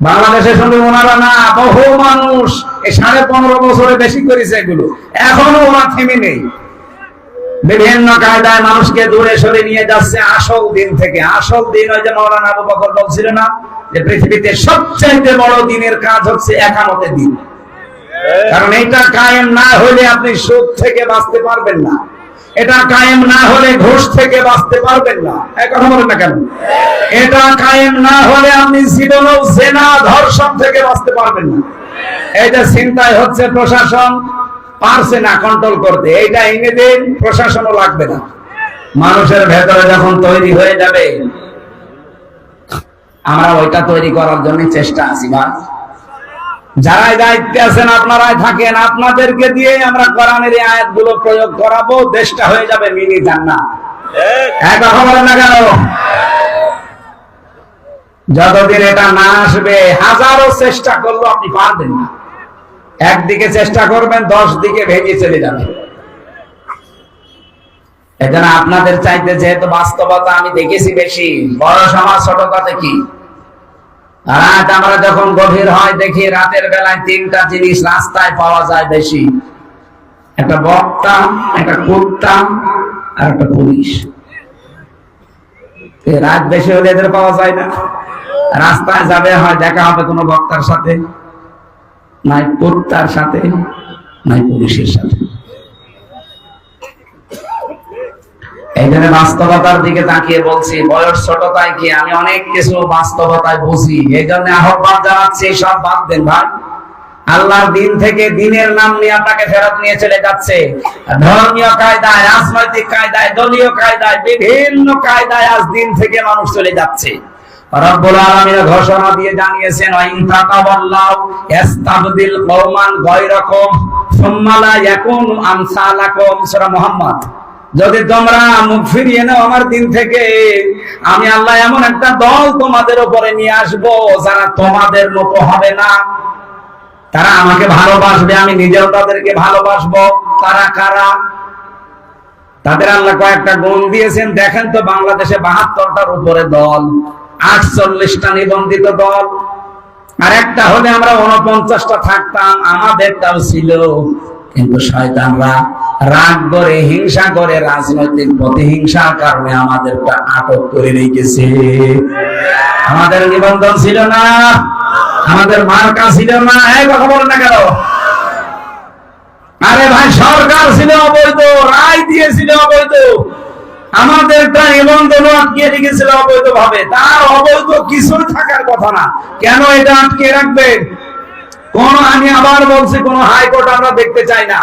বাংলাদেশের সঙ্গে ওনারা না, বহু মানুষ এই সাড়ে পনেরো বছরে বেশি করেছে এগুলো। এখনও ওরা থেমে নেই। বিভিন্ন কায়দায় মানুষকে দূরে সরে নিয়ে যাচ্ছে আসল দিন থেকে। আসল দিন ওই যে মৌলানা আবু বকর বলছিল না, যে পৃথিবীতে সবচাইতে বড় দিনের কাজ হচ্ছে একামতের দিন। কারণ এটা কায়েম না হলে আপনি সুদ থেকে বাঁচতে পারবেন না। এটা কায়েম না হলে ঘুষ থেকে বাঁচতে পারবেন না। এক কথা বলেন না কেন? এটা কায়েম না হলে আপনি জীবনেও জেনা ধর্ষণ থেকে বাঁচতে পারবেন না। এই যে চিন্তায় হচ্ছে প্রশাসন, পারছে না কন্ট্রোল করতে। এইটা এনে দিন, প্রশাসনও লাগবে না। মানুষের ভেতরে যখন তৈরি হয়ে যাবে, আমরা ওইটা তৈরি করার জন্য চেষ্টা আছি, ভাই। যারাই দায়িত্বে আছেন, আপনারাই থাকেন। আপনাদেরকে দিয়ে আমরা কোরআনের এই আয়াতগুলো প্রয়োগ করাবো, দেশটা হয়ে যাবে মিনি জান্নাত। যতদিন এটা না আসবে, হাজারো চেষ্টা করল, আপনি পারবেন না। একদিকে চেষ্টা করবেন দশ দিকে ভেঙে চলে যাবে। এজন্য আপনাদের চাইতে যেহেতু বাস্তবতা আমি দেখেছি বেশি, বড় সমাজ ছোট কথা কি? রাত আমরা যখন গভীর হয়, দেখি রাতের বেলায় তিনটা জিনিস রাস্তায় পাওয়া যায় বেশি। একটা বক্তা, একটা কুত্তা, আর একটা পুলিশ। রাত বেশি হলে এদের পাওয়া যায় না। রাস্তায় যাবে, হয় দেখা হবে কোনো বক্তার সাথে, নাই কুত্তার সাথে, নাই পুলিশের সাথে। এই বাস্তবতার দিকে তাকিয়ে বলছি, বয়স ছোটতায় কি? আমি অনেক কিছু বাস্তবতায় বুঝি। এই জন্য আহ্বান জানাচ্ছি সব বাদ দেন ভাই। আল্লাহর দিন থেকে দিনের নাম নিয়ে আপনাকে ফেরত নিয়ে চলে যাচ্ছে। ধর্মীয় কায়দায়, রাজনৈতিক কায়দায়, দলীয় কায়দায়, বিভিন্ন কায়দায় আজ দিন থেকে মানুষ চলে যাচ্ছে। ঘোষণা দিয়ে জানিয়েছেন যদি তোমরা মুখ ফিরিয়ে নাও আমার দিন থেকে, আমি আল্লাহ এমন একটা দল তোমাদের উপরে নিয়ে আসব, যারা তোমাদের মতো হবে না। তারা আমাকে ভালোবাসবে, আমি নিজেও তাদেরকে ভালোবাসবো। তারা কারা? তাদের আল্লাহ কয়েকটা গুণ দিয়েছেন। দেখেন তো বাংলাদেশে বাহাত্তরটার উপরে দল, আটচল্লিশটা নিবন্ধিত দল, আর একটা হলে আমরা উনপঞ্চাশটা থাকতাম আমাদের আমাদেরটাও ছিল। কিন্তু শয়তানরা রাগ করে, হিংসা করে, রাজনৈতিক প্রতিহিংসার কারণে আমাদেরটা আটক করে রেখেছে। আমাদের নিবন্ধন ছিল না, আমাদের মার্কা ছিল না। এই কথা বলেন না কেন? আরে ভাই, সরকার ছিল অবৈধ, রায় দিয়েছিল অবৈধ। আমাদেরটা নিবন্ধন আটকে রেখেছিল অবৈধ ভাবে তার অবৈধ কিছুই থাকার কথা না। কেন এটা আটকে রাখবেন কোন আমি আবার বলছি, কোন হাইকোর্ট আমরা দেখতে চাই না।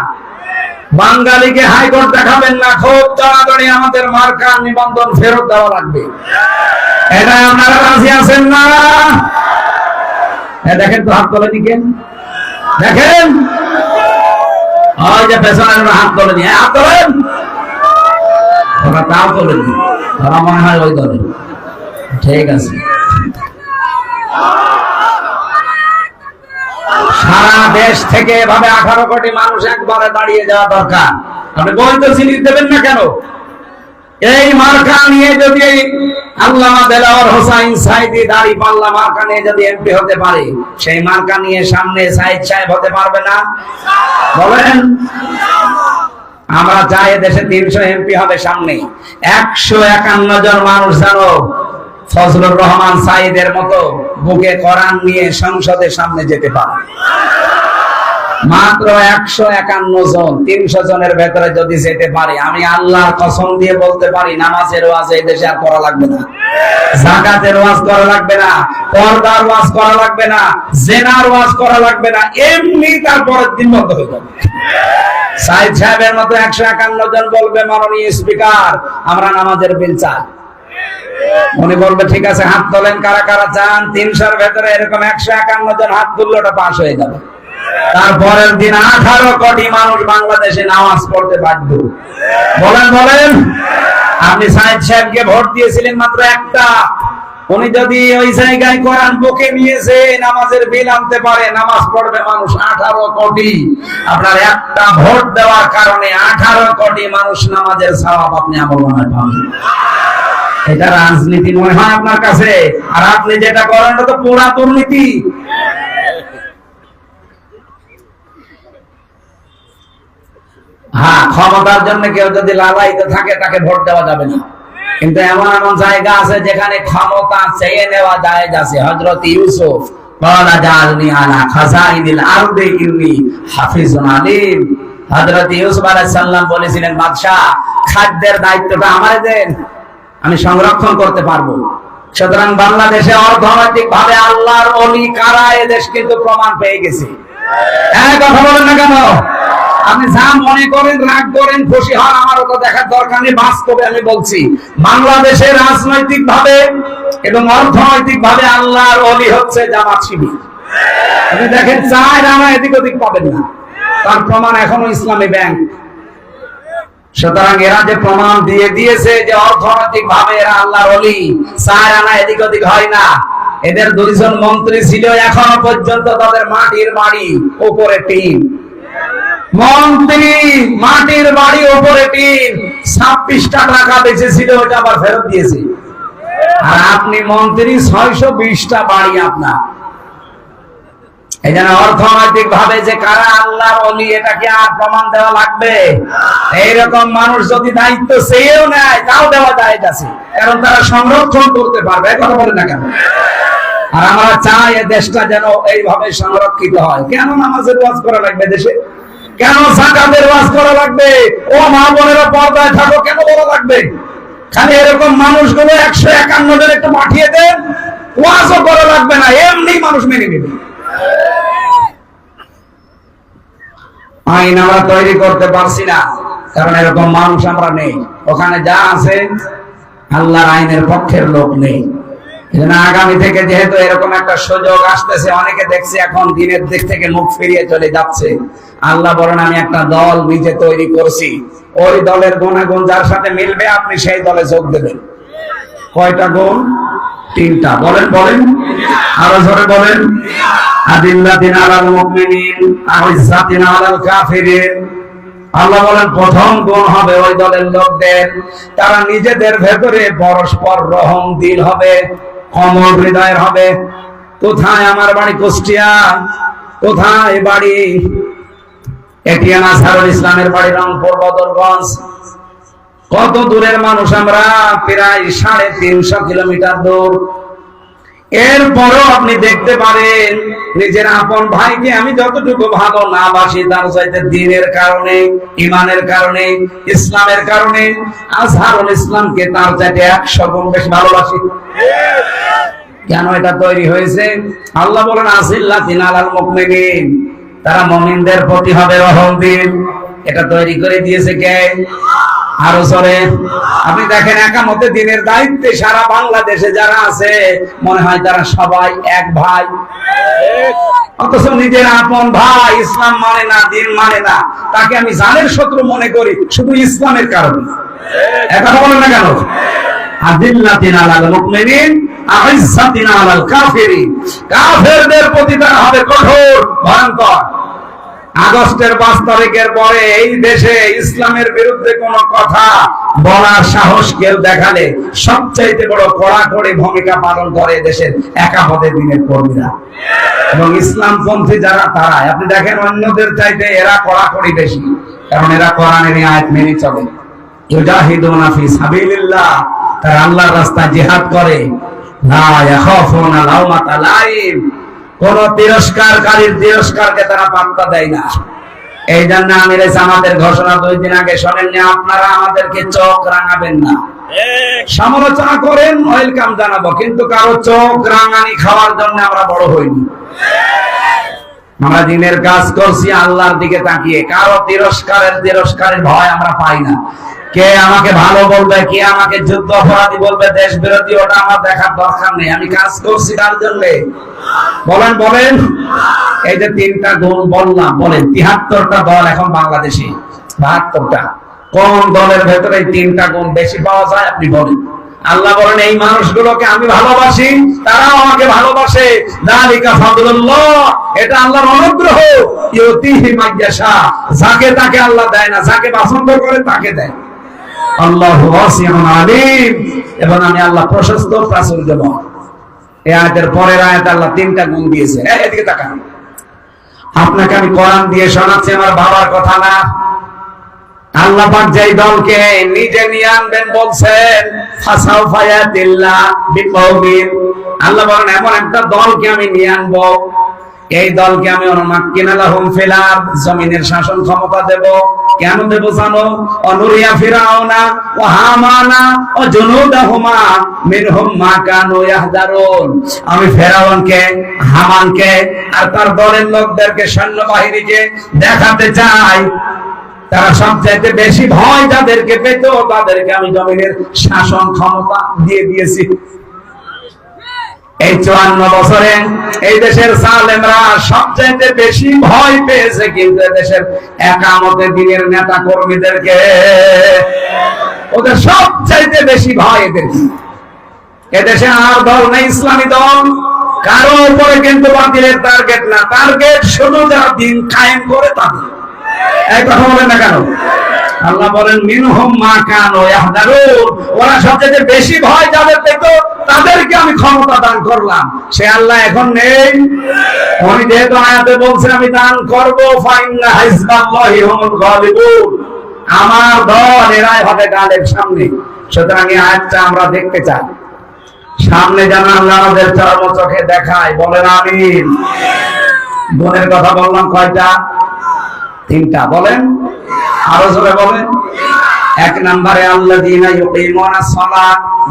বাঙালিকে হাইকোর্ট দেখাবেন না, খুব তাড়াতাড়ি আমাদের মার্কার নিবন্ধন ফেরত দেওয়া লাগবে। এটা আপনারা রাজি আছেন না? দেখেন তো হাত তোলে দিকে। দেখেন? যে হাত তোলে দিয়ে। হাত তোলেন? তাও তোলে নি ওরা মনে হয় ওই দলে। ঠিক আছে। সারা দেশ থেকে এভাবে আঠারো কোটি মানুষ একবারে দাঁড়িয়ে যাওয়া দরকার। আপনি বৈধ সিরিজ দেবেন না কেন? এই মার্কা নিয়ে যদি আমরা চাই দেশে তিনশো এমপি হবে সামনে। একশো একান্ন জন মানুষ জানো ফজলুর রহমান সাইদের মতো বুকে কোরআন নিয়ে সংসদের সামনে যেতে পারে। মাত্র একশো একান্ন জন, তিনশো জনের ভেতরে যদি যেতে পারে, আমি আল্লাহর কসম দিয়ে বলতে পারি, নামাজের ওয়াজ এই দেশে আর করা লাগবে না। জাকাতের ওয়াজ করা লাগবে না, পর্দার ওয়াজ করা লাগবে না, জেনার ওয়াজ করা লাগবে না, এমনি তারপরের দিন বন্ধ হয়ে যাবে। সাইদ সাহেবের মতো একশো একান্ন জন বলবে, মাননীয় স্পিকার, আমরা নামাজের বিল চাই। উনি বলবে, ঠিক আছে, হাত তোলেন, কারা কারা চান? তিনশোর ভেতরে এরকম একশো একান্ন জন হাত তুললে ওটা পাশ হয়ে যাবে। তারপরের দিন আঠারো কোটি মানুষ বাংলাদেশে নামাজ পড়তে বাধ্য। বলেন বলেন। আপনি সাহেব সাহেবকে ভোট দিয়েছিলেন মাত্র একটা। উনি যদি ওই জায়গায় কোরআন বুকে নিয়েছে, নামাজের বিল আনতে পারে, নামাজ পড়বে মানুষ আঠারো কোটি। আপনার একটা ভোট দেওয়ার কারণে আঠারো কোটি মানুষ নামাজের সওয়াব আপনি আমল মনে পাবেন এটা রাজনীতি মনে হয় আপনার কাছে। আর আপনি যেটা করেন ওটা তো পুরা দুর্নীতি। হ্যাঁ ক্ষমতার জন্য কেউ যদি লালাইতে থাকে, তাকে ভোট দেওয়া যাবে না। কিন্তু এমন এমন জায়গা আছে যেখানে ক্ষমতা চেয়ে নেওয়া যায় যাচ্ছে হজরত ইউসুফ হজরত ইউসুফ আলাহ সাল্লাম বলেছিলেন, বাদশাহ, খাদ্যের দায়িত্বটা আমারে দেন। আমি সংরক্ষণ করতে পারব। সুতরাং বাংলাদেশে অর্থনৈতিক ভাবে আল্লাহর অলি কারা, এ দেশ কিন্তু প্রমাণ পেয়ে গেছে। হ্যাঁ বলছি রাজনৈতিক ভাবে এবং অর্থনৈতিক ভাবে আল্লাহর অলি হচ্ছে জামাত শিবির। আপনি দেখেন, চায় রানা এদিক ওদিক পাবেন না। তার প্রমাণ এখনও ইসলামী ব্যাংক। সুতরাং এরা যে প্রমাণ দিয়ে দিয়েছে যে অর্থনৈতিক ভাবে এরা আল্লাহর অলি চায় রানা এদিক ওদিক হয় না। এদের দুইজন মন্ত্রী ছিল, এখনও পর্যন্ত তাদের মাটির বাড়ি উপরে টিন। মন্ত্রী, মাটির বাড়ি উপরে টিন। ছাব্বিশটা টাকা বেঁচেছিল ওটা আবার ফেরত দিয়েছে। আর আপনি মন্ত্রী, ছয়শো বিশটা বাড়ি আপনার। এই জন্য অর্থনৈতিক ভাবে যে কারা আল্লাহর অলি এটাকে আর প্রমাণ দেওয়া লাগবে। এইরকম মানুষ যদি দায়িত্ব নেয়, তাও দেওয়া যায় কারণ তারা সংরক্ষণ করতে পারবে কথা বলে না কেন? আর আমরা চাই দেশটা যেন এইভাবে সংরক্ষিত হয়। কেন নামাজের ওয়াজ করা লাগবে দেশে? কেন সাকাতের ওয়াজ করা লাগবে? ও মা বোনেরা পর্দায় থাকো, কেন বলা লাগবে? খালি এরকম মানুষগুলো একশো একান্ন জন একটু পাঠিয়ে দেন, ওয়াজও করা লাগবে না, এমনি মানুষ মেনে নেবে। আইন আমরা তৈরি করতে পারছি না। কারণ এরকম মানুষ আমরা নেই। ওখানে যা আছে, আল্লাহর আইনের পক্ষের লোক নেই। আগামী থেকে যেহেতু এরকম একটা সুযোগ আসতেছে, অনেকে দেখছে এখন দিনের দিক থেকে মুখ ফিরিয়ে চলে যাচ্ছে। আল্লাহ বলেন, আমি একটা দল নিজে তৈরি করছি। ওই দলের গুণাগুণ যার সাথে মিলবে, আপনি সেই দলে যোগ দেবেন। কয়টা গুণ? তিনটা, বলেন বলেন। আরও জোরে বলেন। তারা নিজেদের ভেতরে পরস্পর রহম, দিল হবে, কমল হৃদয়ের হবে। কোথায় আমার বাড়ি কুষ্টিয়া? কোথায় বাড়ি? এটিএম আসারুল ইসলামের বাড়ি রংপুর, বদরগঞ্জ। কত দূরের মানুষ আমরা? প্রায় সাড়ে তিনশো কিলোমিটার দূর। এরপরও আপনি দেখতে পারেন, নিজের আপন ভাইকে আমি যতটুকু ভালো না বাসি, তার চাইতে দিনের কারণে, ইমানের কারণে, ইসলামের কারণে, আজহারুল ইসলামকে তার চাইতে একশো গুণ বেশি ভালোবাসি। কেন এটা তৈরি হয়েছে? আল্লাহ বলেন আসিল্লা তিনালাল মুকমিনিন তারা মমিনদের প্রতি হবে রহম দিন। এটা তৈরি করে দিয়েছে কে? আরও সরে আপনি দেখেন একামতে দিনের দায়িত্বে সারা বাংলাদেশে যারা আছে, মনে হয় তারা সবাই এক ভাই। অথচ নিজের আপন ভাই ইসলাম মানে না, দিন মানে না। তাকে আমি জানের শত্রু মনে করি, শুধু ইসলামের কারণে। একথা বলেন না কেন? আলাল কাফেরদের প্রতি তারা হবে কঠোর, ভয়ঙ্কর। আগস্টের পাঁচ তারিখের পরে এই দেশে ইসলামের বিরুদ্ধে কোন কথা বলার সাহস কেউ দেখালে সবচাইতে বড় কড়াকড়ি ভূমিকা পালন করে দেশের একাপদে দিনের কর্মীরা। এবং ইসলামপন্থী যারা তারা আপনি দেখেন অন্যদের চাইতে এরা কড়াকড়ি বেশি, কারণ এরা কোরআনের আয়াত মেনে চলে। তারা আল্লাহর রাস্তায় জিহাদ করে। লা কোন তিরস্কারকারীর তিরস্কারকে তারা পাত্তা দেয় না। এই জন্য আমির আমাদের ঘোষণা দুই দিন আগে শোনেননি আপনারা আমাদেরকে চোখ রাঙাবেন না। সমালোচনা করেন ওয়েলকাম জানাব কিন্তু কারও চোখ রাঙানি খাওয়ার জন্য আমরা বড় হইনি। আমরা দিনের কাজ করছি আল্লাহর দিকে তাকিয়ে। কারও তিরস্কারের তিরস্কারের ভয় আমরা পাই না। কে আমাকে ভালো বলবে, কে আমাকে যুদ্ধ অপরাধী বলবে, দেশ বিরোধী, ওটা আমার দেখার দরকার নেই। আমি কাজ করছি কার জন্য? বলেন বলেন। এই যে তিনটা গুণ বললাম, বলেন, তিহাত্তরটা দল এখন বাংলাদেশে, বাহাত্তরটা। কোন দলের ভেতরে তিনটা গুণ বেশি পাওয়া যায় আপনি বলেন। আল্লাহ বলেন, এই মানুষগুলোকে আমি ভালোবাসি, তারাও আমাকে ভালোবাসে। দালিকা ফাদলুল্লাহ, এটা আল্লাহর অনুগ্রহ। ইউতিহি মাইয়াশা, যাকে তাকে আল্লাহ দেয় না, যাকে পছন্দ করে তাকে দেয়। আল্লাহ আলিম। এবং আমি আল্লাহ প্রশস্ত এই আয়াতের পরের আয়াতে আল্লাহ তিনটা গুণ দিয়েছে এদিকে তাকান। আপনাকে আমি কোরআন দিয়ে শোনাচ্ছি, আমার বাবার কথা না। আল্লাহ পাক যেই দলকে নিজে নিয়ে আনবেন বলছেন আল্লাহ বলেন, এমন একটা দলকে আমি নিয়ে আনব এই দলকে আমি অনুমাক্কিন লাহুম ফিল আরদ, জমিনের শাসন ক্ষমতা দেব। কেন দেব জানো? অনুরিয়া ফিরাউনা ও হামানা ও জুনুদাহুমা মিনহুম মা কানু ইয়াহদারুন। আমি ফেরাউনকে, হামানকে আর তার দলের লোকদেরকে সৈন্যবাহিনীকে দেখাতে চাই। তারা সবচাইতে বেশি ভয় যাদেরকে পেত, তাদেরকে আমি জমিনের শাসন ক্ষমতা দিয়ে দিয়েছি। এই চুয়ান্ন বছরে এই দেশের সালেমরা সবচাইতে বেশি ভয় পেয়েছে কিন্তু দেশের একামতে দিনের নেতা কর্মীদেরকে ওদের সবচাইতে বেশি ভয় এদের এদেশে আর দল নেই, ইসলামী দল। কারও উপরে কিন্তু বাতিলের টার্গেট না। টার্গেট শুধু যারা দিন কায়েম করে তাদের এই কথা বলেন না কেন? আল্লাহ বলেন, মিনহুম মা কানু ইয়াহদারুন। ওরা সবচেয়ে বেশি ভয় যাদের পেত তাদেরকে আমি ক্ষমতা দান করলাম। সে আল্লাহ এখন নেই। উনি যেহেতু আয়াতে বলছেন, আমি দান করব, ফাইন্না হিজবাল্লাহি হুমুল গালিবুন। আমার দল এরাই হবে গালের সামনে। সুতরাং এই আয়াতটা আমরা দেখতে চাই। সামনে যেন আল্লাহ আমাদের চর্ম চোখে দেখায়, বলেন আমিন। বোনের কথা বললাম কয়টা? তিনটা, বলেন। আরও জোরে বলেন। এক নম্বরে আল্লাহ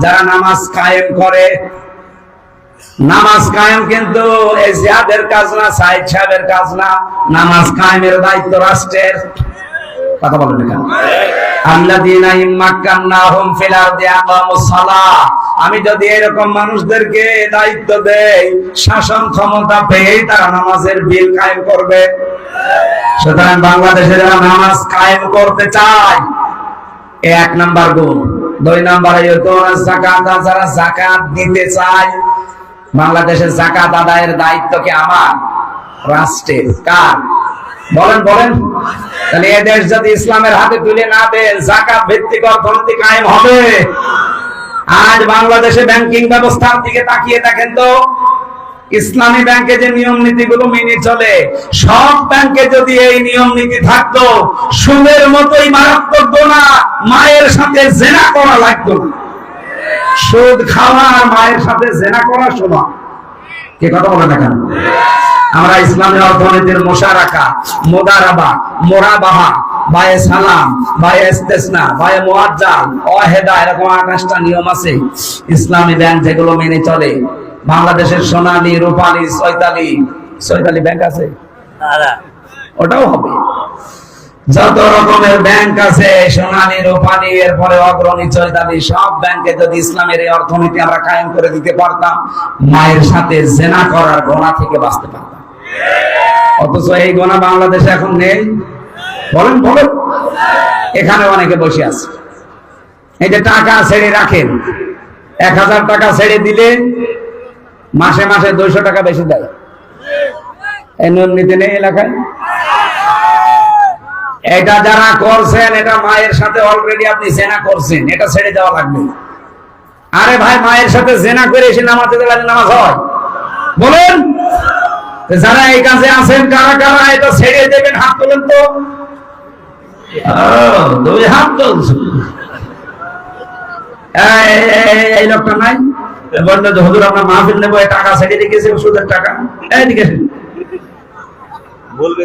যারা নামাজ কায়েম করে। নামাজ কায়েম কিন্তু এজিয়াদের কাজ না সাহেব সাহেবের কাজ না। নামাজ কায়েমের দায়িত্ব রাষ্ট্রের। কথা বলেন সালাহ। আমি যদি এরকম মানুষদেরকে দায়িত্ব দেই, শাসন ক্ষমতা পেয়ে তারা নামাজের বিল কায়েম করবে। সুতরাং বাংলাদেশে যারা নামাজ কায়েম করতে চায় এক নাম্বার গুণ। দুই নাম্বার জাকাত যারা জাকাত দিতে চায়, বাংলাদেশের জাকাত আদায়ের দায়িত্ব কি আমার? রাষ্ট্রের। কার? বলেন বলেন। তাহলে এ দেশ যদি ইসলামের হাতে তুলে না দেন জাকাত ভিত্তিক অর্থনীতি কায়েম হবে। আজ বাংলাদেশে ব্যাংকিং ব্যবস্থার দিকে তাকিয়ে দেখেন তো, ইসলামী ব্যাংকে যে নিয়ম নীতিগুলো মেনে চলে, সব ব্যাংকে যদি এই নিয়ম নীতি থাকতো, সুদের মতোই মারাত্মক গোনা মায়ের সাথে জেনা করা লাগতো সুদ খাওয়া মায়ের সাথে জেনা করা সমান কে কথা বলে না কেন? আমরা ইসলামী অর্থনীতির মোশারাকা মোদারাবা মোরাবাহা বায়ে সালাম বায়ে ইস্তেসনা বায়ে মুআজ্জাল ওয়াহেদা এরকম আঠাশটা নিয়ম আছে। ইসলামী ব্যাংক যেগুলো মেনে চলে। বাংলাদেশের সোনালী রূপালী চৈতালি চৈতালি ব্যাংক আছে? ওটাও হবে। যত রকমের ব্যাংক আছে, সোনালী, রূপালী, এরপরে অগ্রণী, চৈতালি, সব ব্যাংকে যদি ইসলামের এই অর্থনীতি আমরা কায়েম করে দিতে পারতাম, মায়ের সাথে জেনা করার গোনা থেকে বাঁচতে পারতাম। অথচ এই গোনা বাংলাদেশে এখন নেই। বলেন বলেন। এখানে অনেকে বসে আছে। এই যে টাকা ছেড়ে রাখেন, এক হাজার টাকা ছেড়ে দিলে মাসে মাসে দুইশো টাকা বেশি দেয়। এই নিয়ম নীতি নেই এলাকায়? এটা যারা করছেন এটা মায়ের সাথে অলরেডি আপনি জেনা করছেন এটা ছেড়ে দেওয়া লাগবে। আরে ভাই মায়ের সাথে জেনা করে এসে নামাজ লাগে নামাজ হয়। বলুন যারা এই কাজে আছেন কারা কারা এটা ছেড়ে দেবেন হাত তোলেন তো। দুই হাত তুলছে এই, লোকটা নাই? বলল আমরা মাহফিল নেব টাকা ছেড়ে রেখেছি ওষুধের টাকা। বলবে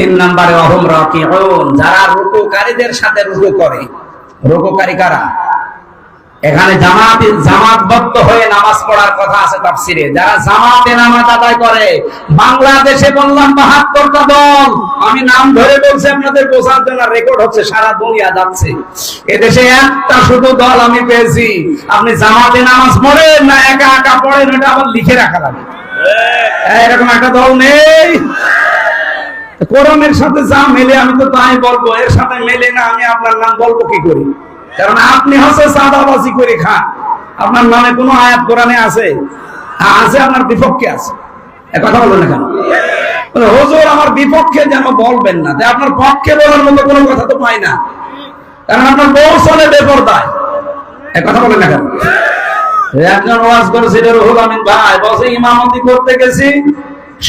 তিন নম্বরে অহম রাকিউন যারা রুকুকারীদের সাথে রুকু করে। রুকুকারী কারা? এখানে জামাত জামাতবদ্ধ হয়ে নামাজ পড়ার কথা আছে তাফসিরে। যারা জামাতে নামাজ আদায় করে বাংলাদেশে বললাম বাহাত্তরটা দল। আমি নাম ধরে বলছি আপনাদের বোঝার জন্য রেকর্ড হচ্ছে সারা দুনিয়া যাচ্ছে। এদেশে একটা শুধু দল আমি পেয়েছি। আপনি জামাতে নামাজ পড়েন না একা একা পড়েন এটা আবার লিখে রাখা লাগে। এরকম একটা দল নেই। কোরআনের সাথে যা মেলে আমি তো তাই বলব। এর সাথে মেলে না আমি আপনার নাম বলব কি করি? কারণ আপনি হচ্ছে চাঁদাবাজি করে খান। আপনার নামে কোনো আয়াত কোরআনে আছে? হ্যাঁ, আছে আপনার বিপক্ষে আছে। কথা বলবেন না কেন? হুজুর আমার বিপক্ষে যেন বলবেন না। তাই আপনার পক্ষে বলার মতো কোনো কথা তো পাই না। কারণ আপনার বউ চলে বেপরদায়। কথা বলেন না কেন? একজন ওয়াজ রুহুল আমিন ভাই বসে ইমামতি করতে গেছি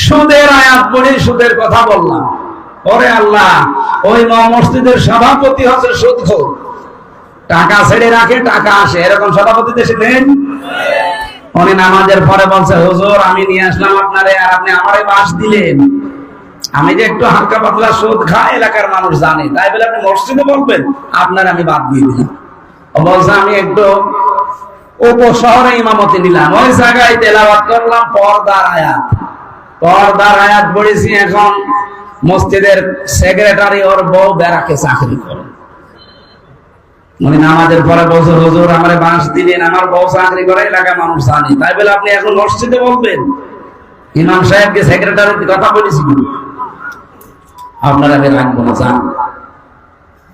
সুদের আয়াত পড়ে সুদের কথা বললাম। পরে আল্লাহ, ওই মসজিদের সভাপতি হচ্ছে সুদখোর টাকা ছেড়ে রাখে, টাকা আসে। এরকম সভাপতি দেশে নেন উনি নামাজের পরে বলছে, হুজুর, আমি নিয়ে আসলাম আপনারে আর আপনি আমারে বাস দিলেন। আমি যে একটু হালকা পাতলা সুদ খাই, এলাকার মানুষ জানে। তাই বলে আপনি মসজিদে বলবেন, আপনার আমি বাদ দিয়ে দিলাম। বলছে, আমি একটু উপশহরে ইমামতি নিলাম। ওই জায়গায় তেলাওয়াত করলাম, পর্দার আয়াত। পর্দার আয়াত পড়েছি এখন। মসজিদের সেক্রেটারি ওর বউ বেড়াকে চাকরি করে। উনি নামাজের পরে বলছে, হুজুর, আমার বাঁশ দিলেন আমার বউ চাকরি করে, এলাকার মানুষ জানি। তাই বলে আপনি এখন মসজিদে বলবেন। ইমাম সাহেবকে সেক্রেটারির কথা বলেছি। আপনারা রাখব না জান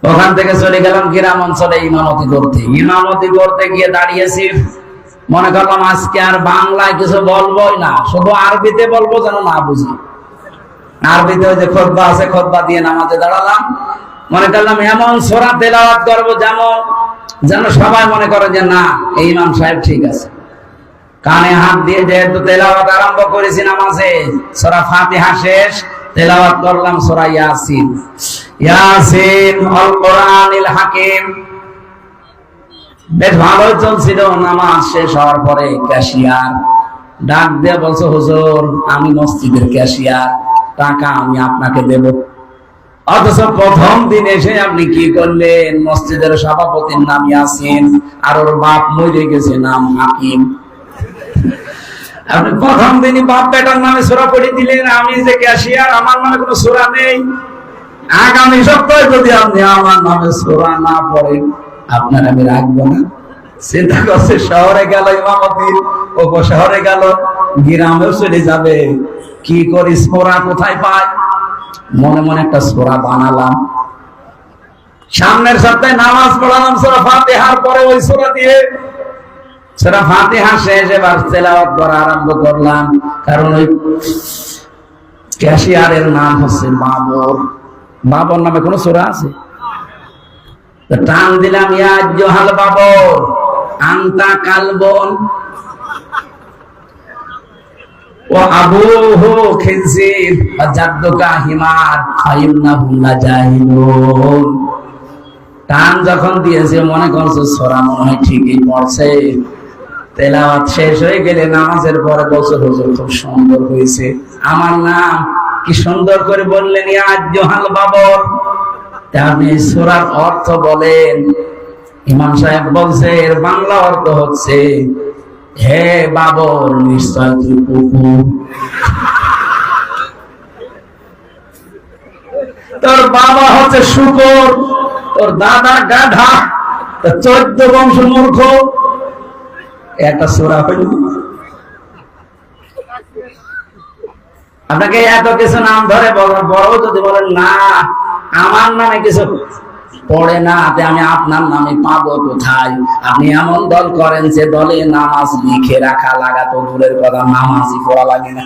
ওখান থেকে চলে গেলাম গ্রাম অঞ্চলে ইমামতি করতে। ইমামতি করতে গিয়ে দাঁড়িয়েছি মনে করলাম আজকে আর বাংলায় কিছু বলবোই না, শুধু আরবিতে বলব যেন না বুঝি। আরবিতে ওই যে খোদবা আছে খোদবা দিয়ে নামাজে দাঁড়ালাম। মনে করলাম এমন সোরা তেলাওয়াত করব যেমন যেন সবাই মনে করে যে না, এই ইমাম সাহেব ঠিক আছে। কানে হাত দিয়ে যেহেতু তেলাওয়াত আরম্ভ করেছি নামাজে, সোরা ফাতিহা শেষ, তেলাওয়াত করলাম সোরা ইয়াসিন। ইয়াসিন আল কোরআনিল হাকিম। বেশ ভালোই চলছিল, নামাজ শেষ হওয়ার পরে ক্যাশিয়ার। ডাক দিয়ে বলছো, হুজুর, আমি মসজিদের ক্যাশিয়ার, টাকা আমি আপনাকে দেব। অথচ প্রথম দিন এসে আপনি কি করলেন? মসজিদের সভাপতির নাম ইয়াসিন, আর ওর বাপ মরে গেছে, নাম হাকিম। আপনি প্রথম দিনই বাপ বেটার নামে সোরা পড়ে দিলেন, আমি যে ক্যাশিয়ার, আমার নামে কোনো সোরা নেই। আগামী সপ্তাহে যদি আপনি আমার নামে সোরা না পড়েন আপনার আমি রাখব না। চিন্তা করছে শহরে গেল, ইমামতি, ও শহরে গেল, গ্রামেও চলে যাবে। কি করি সোরা কোথায় পায় মনে মনে একটা সোরা বানালাম। সামনের সপ্তাহে নামাজ পড়ালাম, সোরা ফাতেহার পরে ওই সোরা দিয়ে। সেটা ফাতিহা শেষ, এবার তেলাওয়াত করা আরম্ভ করলাম। কারণ ওই ক্যাশিয়ারের নাম হচ্ছে বাবর। বাবর নামে কোন সূরা আছে? টান দিলাম, ইয়া জোহাল বাবর। আন্তা কালবন। ও ওয়া জাদ্দুকা হিমার টান যখন দিয়েছে, মনে করছে সোরা মনে হয় ঠিকই পড়ছে। তেলাওয়াত শেষ হয়ে গেলে নামাজের পরে বছর খুব সুন্দর হয়েছে। আমার নাম কি সুন্দর করে বললেন আজ জোহাল বাবর? আপনি সূরার অর্থ বলেন। ইমাম সাহেব বলছে, এর বাংলা অর্থ হচ্ছে, হে বাবর, নিশ্চয় তুই কুকুর? তোর বাবা হচ্ছে শুকর, তোর দাদা গাধা চোদ্দ বংশ মূর্খ। একটা সোরা হইল। আপনাকে এত কিছু নাম ধরে বলার বড় যদি বলেন, না। আমার নামে কিছু পড়ে না আমি আপনার নামে পাবো কোথায়? আপনি এমন দল করেন যে দলে নামাজ লিখে রাখা লাগাতো দূরের কথা, নামাজই পড়া লাগে না।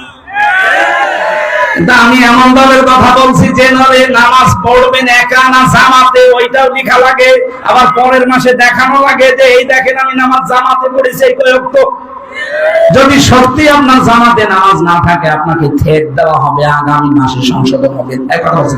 আমি এমন দলের কথা বলছি যে দলে নামাজ পড়বেন একা না জামাতে, ওইটাও লেখা লাগে। আবার পরের মাসে দেখানো লাগে যে, এই দেখেন আমি নামাজ জামাতে পড়েছি, এই কয়েক তো। যদি সত্যি আপনার জামাতে নামাজ না থাকে, আপনাকে থেট দেওয়া হবে, আগামী মাসে সংশোধন হবে। এই কথা বলছি?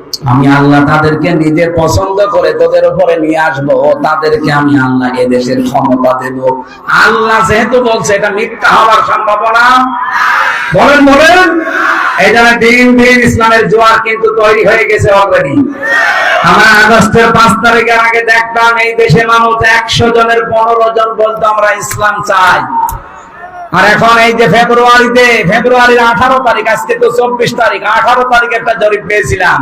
আমি আল্লাহ তাদেরকে নিজের পছন্দ করে তোদের উপরে নিয়ে আসব, তাদেরকে আমি আল্লাহ এ দেশের ক্ষমতা দেব। আল্লাহ যেহেতু বলছে এটা মিথ্যা হওয়ার সম্ভাবনা বলেন বলেন। এই জন্য দিন দিন ইসলামের জোয়ার কিন্তু তৈরি হয়ে গেছে অলরেডি আমরা আগস্টের পাঁচ তারিখের আগে দেখতাম এই দেশে মানুষ একশো জনের পনেরো জন বলতো আমরা ইসলাম চাই। আর এখন এই যে ফেব্রুয়ারিতে, ফেব্রুয়ারির আঠারো তারিখ, আজকে তো চব্বিশ তারিখ, আঠারো তারিখ একটা জরিপ পেয়েছিলাম।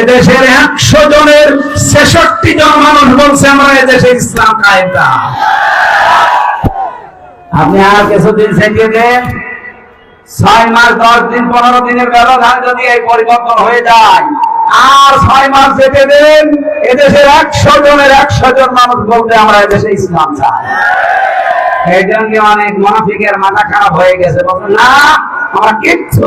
এদেশের একশো জনের ছেষট্টি জন মানুষ বলছে, আমরা এদেশে ইসলাম কায়দা আপনি আর কিছুদিন সেটিয়ে দেন ছয় মাস, দশ দিন, পনেরো দিনের ব্যবধান যদি এই পরিবর্তন হয়ে যায়, আর ছয় মাস যেতে দেন, এদেশের একশো জনের একশো জন মানুষ বলতে আমরা এদেশে ইসলাম চাই। এই জন্য অনেক মাফিকের মাথা খারাপ হয়ে গেছে। বলছে না আমরা কিচ্ছু